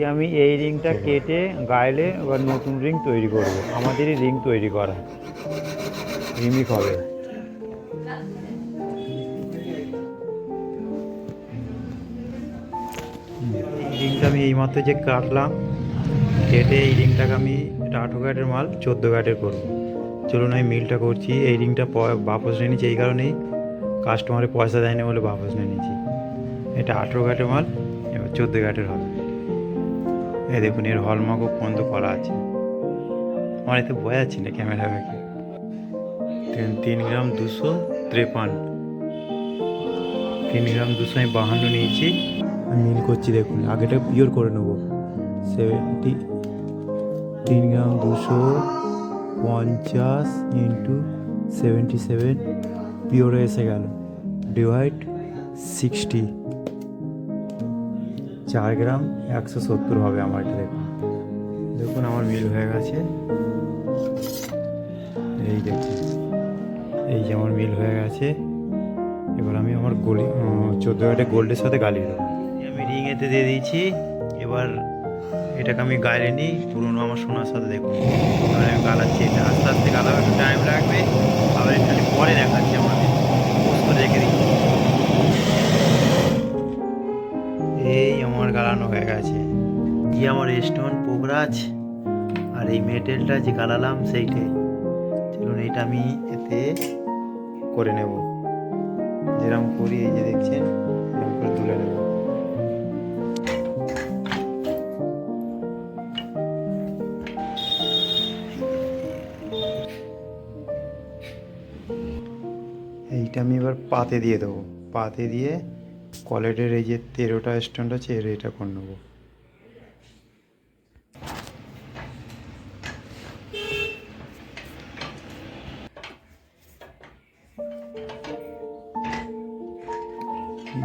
আজকে আমি এই রিংটা কেটে গাইলে এবার নতুন রিং তৈরি করব। আমাদেরই রিং তৈরি করা। রিমিক হবে। এই রিংটা আমি এইমাত্র যে কাটলাম কেটে এই রিংটাকে আমি এটা আঠেরো মাল চোদ্দ গাটের করব। চলুন আমি মিলটা করছি। এই রিংটা বাপস নিয়ে নিচ্ছি এই কারণেই। কাস্টমারে পয়সা দেয়নি বলে বাপস নিয়ে নিচ্ছি। এটা আঠেরো গাটের মাল এবার চোদ্দ গাটের হবে। এই দেখুন, এর হলমার্কও পর্যন্ত করা আছে। আমার এতে বোঝা যাচ্ছে না ক্যামেরা ব্যাগে তিন তিন গ্রাম দুশো ত্রেপান্ন। তিন গ্রাম দুশো আমি বাহান্ন নিয়েছি। আমি মিল করছি, দেখুন, আগেটা পিওর করে নেব। সেভেন্টি তিন গ্রাম দুশো পঞ্চাশ ইন্টু সেভেন্টি সেভেন পিওরে এসে গেল। ডিভাইড সিক্সটি চার গ্রাম একশো সত্তর হবে আমার এটা দেখুন দেখুন আমার মিল হয়ে গেছে। এই দেখুন, এই যে আমার মিল হয়ে গেছে। এবার আমি আমার গলি চোদ্দ গাটে গোল্ডের সাথে গালিয়ে দেবো। আমি রিং এতে দিয়ে দিয়েছি। এবার এটাকে আমি গাইলে নিই, পুরোনো আমার সোনার সাথে দেখুন। এবার আমি গালাচ্ছি, এটা আস্তে আস্তে গালাবো, একটু টাইম লাগবে। আবার একটু পরে দেখাচ্ছি আমাদের। এই আমার স্টোন পোগরাজ আর এই মেটেলটা যে গালালাম সেইটাই। চলুন এইটা আমি এতে করে নেব। যেরকম করি, এই যে দেখছেন করে তুলে নেব। এইটা আমি এবার পাতে দিয়ে দেবো। পাতে দিয়ে কলেটের এই যে তেরোটা স্ট্যান্ড আছে এর এটা করে নেব।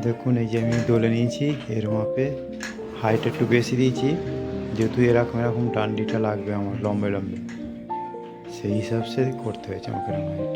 দেখুন, এই যে আমি দোলে নিয়েছি, এর মাপে হাইট একটু বেশি দিয়েছি। যেহেতু এরকম এরকম ডান্ডিটা লাগবে আমার, লম্বে লম্বে। সেই হিসাব সে করতে হয়েছে আমাকে হাইট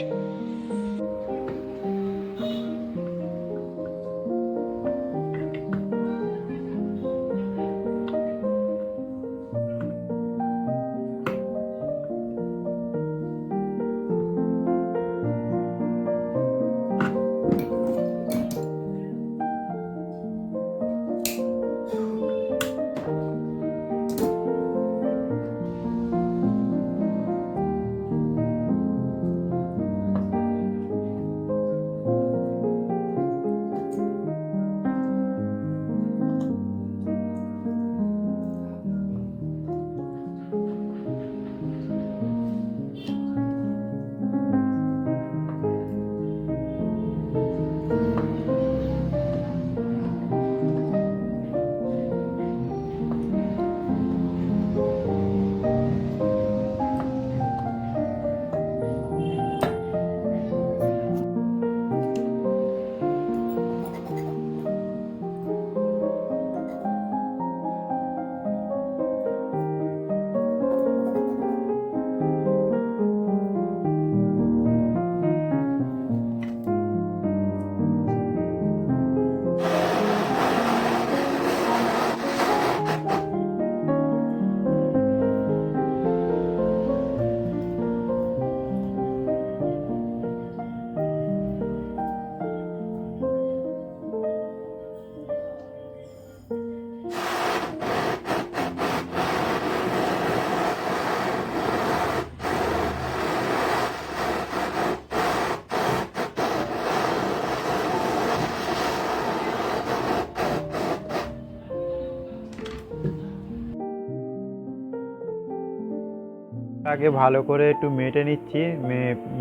আগে ভালো করে একটু মেটে নিচ্ছি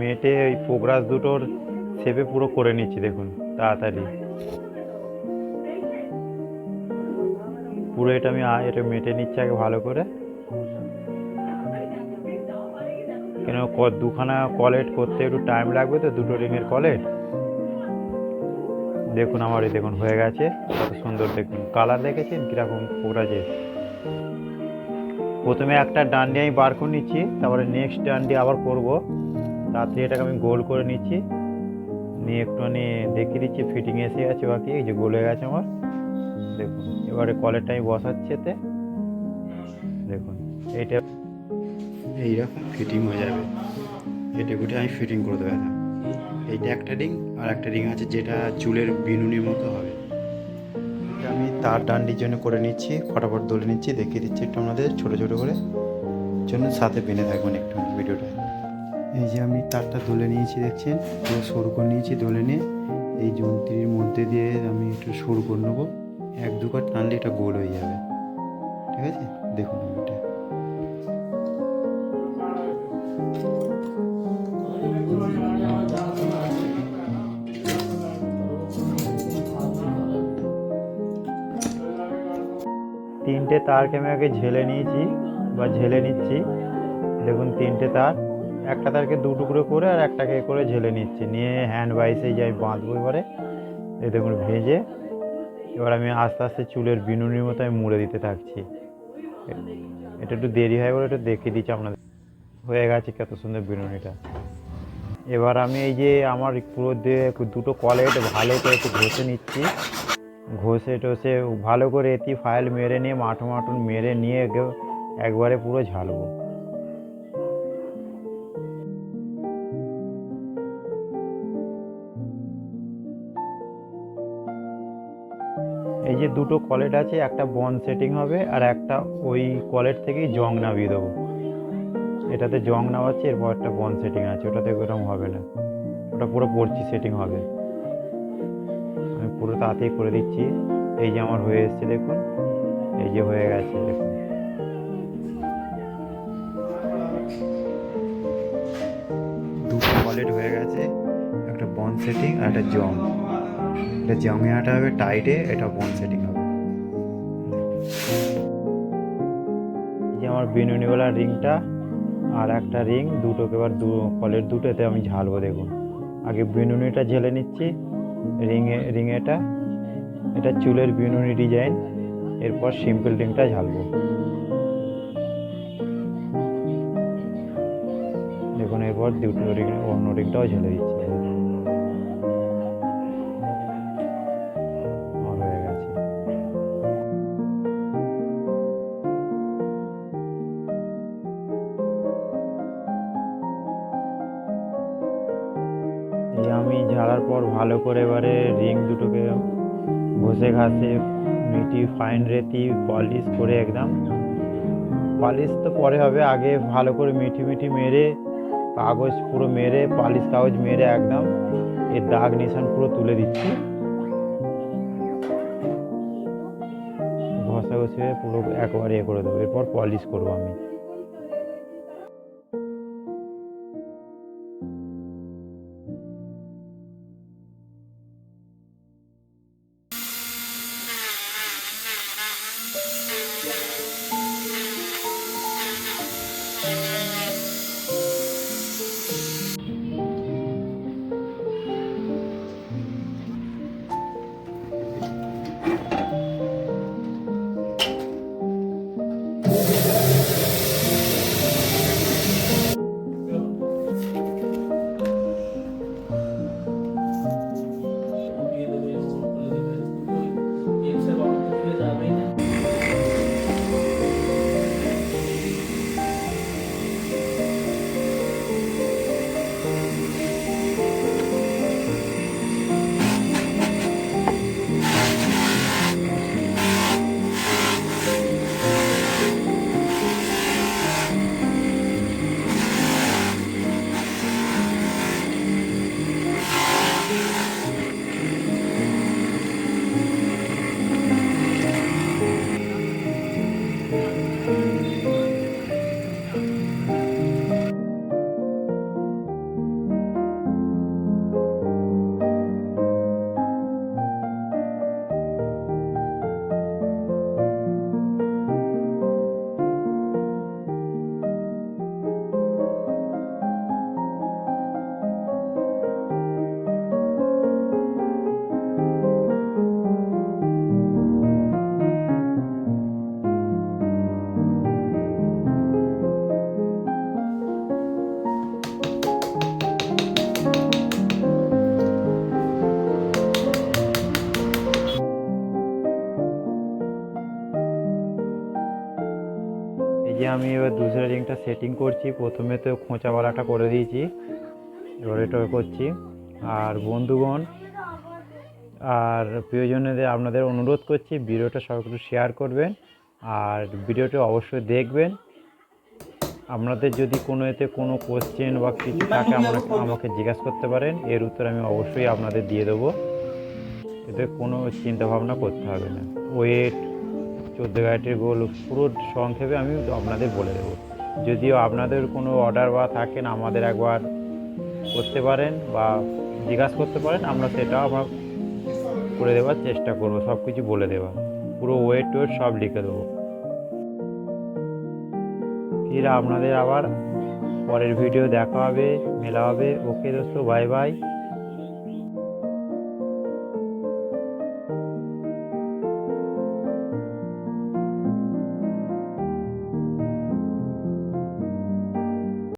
মেটে ওই পোগ্রাস দুটোর শেপে পুরো করে নিচ্ছি, দেখুন, তাড়াতাড়ি। পুরো এটা আমি এটা মেটে নিচ্ছি আগে ভালো করে। কেন দুখানা কলেট করতে একটু টাইম লাগবে তো, দুটো রিংয়ের কলেট? দেখুন, আমার এই দেখুন, হয়ে গেছে, কত সুন্দর দেখুন। কালার দেখেছেন? কীরকম পোগ্রাজের প্রথমে একটা ডান্ডি আমি বার করে নিচ্ছি, তারপরে নেক্সট ডান্ডি আবার করব। তাড়াতাড়ি এটাকে আমি গোল করে নিচ্ছি। নিয়ে একটুখানি দেখিয়ে দিচ্ছি ফিটিং এসে গেছে বাকি এই যে গোল হয়ে গেছে আমার। দেখুন, এবারে কলেরটা আমি বসাচ্ছি এতে। দেখুন, এইটা এইরকম ফিটিং হয়ে যাবে। এটা গুটে আমি ফিটিং করে দেবো এইটা একটা রিং আর একটা রিং আছে যেটা চুলের বিনুনির মতো হবে। তার ডান জন্য করে নিচ্ছি, ফটাফট দলে নিচ্ছি, দেখিয়ে দিচ্ছি একটু আমাদের ছোটো ছোটো করে। জন্য সাথে বেঁধে থাকবেন একটু ভিডিওটা এই যে আমি তারটা দলে নিয়েছি, দেখছেন? পুরো সরু করে নিয়েছি দলে নিয়ে। এই যন্ত্রীর মধ্যে দিয়ে আমি একটু সরু করে নেব। এক দু কাট টানলে এটা গোল হয়ে যাবে। ঠিক আছে? দেখুন। তিনটে তারকে আমি আগে ঝেলে নিয়েছি বা ঝেলে নিচ্ছি? দেখুন, তিনটে তার, একটা তারকে দু টুকরো করে আর একটাকে করে ঝেলে নিচ্ছি। নিয়ে হ্যান্ড বাইসে যাই বাঁধবো এবারে। এই দেখুন, ভেজে এবার আমি আস্তে আস্তে চুলের বিনুনির মতো আমি মুড়ে দিতে থাকছি। এটা একটু দেরি হয় বলে একটু দেখিয়ে দিচ্ছি আপনাদের। হয়ে গেছে কত সুন্দর বিনুনিটা। এবার আমি এই যে আমার পুরো দিয়ে দুটো কলেট ভালো করে একটু ঘষে নিচ্ছি। ঘষে টষে ভালো করে এটি ফাইল মেরে নিয়ে, মাঠো মাটুন মেরে নিয়ে একবারে পুরো ঝালবো এই যে দুটো কলেট আছে, একটা বন সেটিং হবে আর একটা ওই কলেট থেকেই জং নামিয়ে দেবো। এটাতে জং নামাচ্ছে, এরপর একটা বন সেটিং আছে, ওটাতে ওরকম হবে না। ওটা পুরো পড়ছি সেটিং হবে। পুরো তাড়াতাড়ি করে দিচ্ছি। এই যে আমার হয়ে এসছে, দেখুন। এই যে হয়ে গেছে, দেখুন। দুটো কলেট হয়ে গেছে, একটা বন সেটিং আর একটা জং এটা জংয়ে আটা হবে টাইটে এটা বন সেটিং হবে। যে আমার বিনুনিওয়ালা রিংটা আর একটা রিং দুটোকে এবার দু কলের দুটোতে আমি ঝালবো, দেখুন। আগে বিনুনিটা ঝেলে নিচ্ছি রিংয়ে রিংয়েটা এটা চুলের বিনুনি ডিজাইন। এরপর সিম্পল রিংটা ঝালবো। দেখুন, এরপর দুটো রিং, অন্য রিংটাও ঝেলে দিচ্ছি। আমি ঝাড়ার পর ভালো করে এবারে রিং দুটোকে ঘষে ঘাসে, মিটি ফাইন রেতি পলিশ করে একদম। পালিশ তো পরে হবে, আগে ভালো করে মিঠি মিঠি মেরে, কাগজ পুরো মেরে পালিশ কাগজ মেরে একদম, এর দাগ নিশান পুরো তুলে দিচ্ছি। ঘষা ঘষে পুরো একবারে এ করে দেবো, এরপর পলিশ করব আমি। আমি এবার দুসরা রিংটা সেটিং করছি। প্রথমে তো খোঁচা খোঁচাওয়ালাটা করে দিয়েছি। এবার এটা করছি। আর বন্ধুগণ, আর প্রিয়জনেদের আপনাদের অনুরোধ করছি, ভিডিওটা সবাই শেয়ার করবেন। আর ভিডিওটা অবশ্যই দেখবেন। আপনাদের যদি কোনো এতে কোনো কোশ্চেন বা কিছু থাকে, আমাকে আমাকে জিজ্ঞাসা করতে পারেন। এর উত্তর আমি অবশ্যই আপনাদের দিয়ে দেবো। এতে কোনো চিন্তা ভাবনা করতে হবে না। ওয়েট চোদ্দ গাড়িটির গোল পুরো সংক্ষেপে আমি আপনাদের বলে দেবো। যদিও আপনাদের কোনো অর্ডার বা থাকেন, আমাদের একবার করতে পারেন বা জিজ্ঞাসা করতে পারেন, আমরা সেটাও আমরা করে দেওয়ার চেষ্টা করব সব কিছু বলে দেওয়া পুরো ওয়েট টোয়েট সব লিখে দেবো। ফির আপনাদের আবার পরের ভিডিও দেখা হবে, মেলা হবে। ওকে দোস্ত বাই বাই